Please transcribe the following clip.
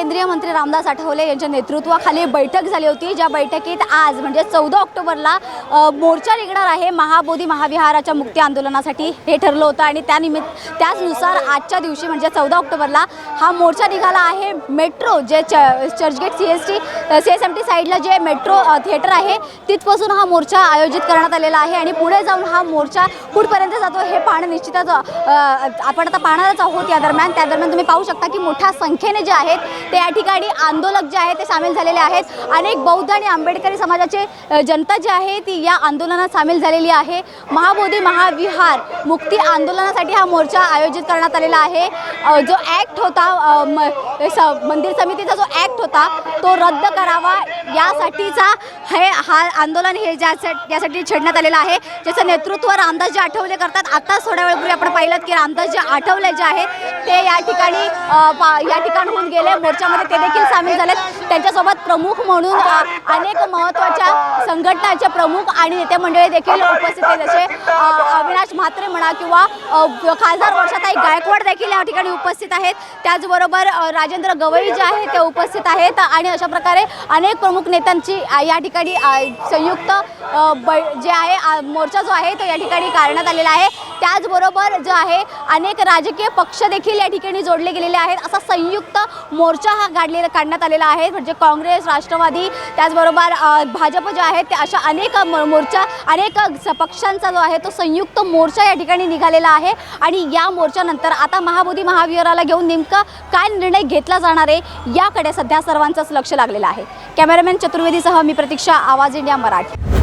केंद्रीय मंत्री रामदास आठवले यांच्या नेतृत्वाखाली बैठक झाली होती. ज्या बैठकीत आज म्हणजे चौदा ऑक्टोबरला मोर्चा निघणार आहे महाबोधी महाविहाराच्या मुक्ती आंदोलनासाठी हे ठरलं होतं. आणि त्यानिमित्त त्याचनुसार आजच्या दिवशी म्हणजे चौदा ऑक्टोबरला हा मोर्चा निघाला आहे. मेट्रो जे च Churchgate C S T C S M T साईडला जे मेट्रो थिएटर आहे तिथपासून हा मोर्चा आयोजित करण्यात आलेला आहे. आणि पुढे जाऊन हा मोर्चा कुठपर्यंत जातो हे पाहणं निश्चितच आपण आता पाहणारच आहोत या दरम्यान. त्या दरम्यान तुम्ही पाहू शकता की मोठ्या संख्येने जे आहेत ते या ठिकाणी आंदोलक जे आहेत ते सामील झालेले आहेत. अनेक बौद्ध आणि आंबेडकरी समाजाचे जनता जी आहे ती या आंदोलनात सामील झालेली आहे. महाबोधी महाविहार मुक्ती आंदोलनासाठी हा मोर्चा आयोजित करण्यात आलेला आहे. जो ॲक्ट होता म- स- मंदिर समितीचा जो ॲक्ट होता तो रद्द करावा यासाठीचा हे हा आंदोलन हे ज्यासाठी यासाठी छेडण्यात आलेलं आहे. ज्याचं नेतृत्व रामदासजी आठवले करतात. आत्ताच थोड्या वेळपूर्वी आपण पाहिलं की रामदासजी आठवले जे आहेत ते या ठिकाणी पा- या ठिकाणहून गेले. मोर्चामध्ये ते देखील सामील झालेत. त्यांच्यासोबत प्रमुख म्हणून अनेक महत्त्वाच्या संघटनांचे प्रमुख आणि नेते मंडळी देखील उपस्थित आहेत. जसे अ, म्हात्रे म्हणा किंवा खासदार वर्षाताई गायकवाड देखील या ठिकाणी उपस्थित आहेत. त्याचबरोबर राजेंद्र गवई जे आहेत ते उपस्थित आहेत आणि अशा प्रकारे अनेक प्रमुख नेत्यांची या ठिकाणी संयुक्त ब जे आहे मोर्चा जो आहे तो या ठिकाणी काढण्यात आलेला आहे. त्याचबरोबर जो आहे अनेक राजकीय पक्ष देखील या ठिकाणी जोडले गेलेले आहेत. असा संयुक्त मोर्चा हा काढलेला काढण्यात आलेला आहे. म्हणजे काँग्रेस राष्ट्रवादी त्याचबरोबर भाजप जे आहे ते अशा अनेक मोर्चा अनेक पक्षांचा जो आहे तो संयुक्त मो मोर्चा या ठिकाणी निघालेला आहे आणि या मोर्चानंतर आता महाबोधी महाविहाराला घेऊन नेमका काय निर्णय घेतला जाणार आहे याकडे सध्या सर्वांचंच लक्ष लागलेलं आहे. कॅमेरामॅन चतुर्वेदीसह मी प्रतीक्षा आवाज इंडिया मराठी.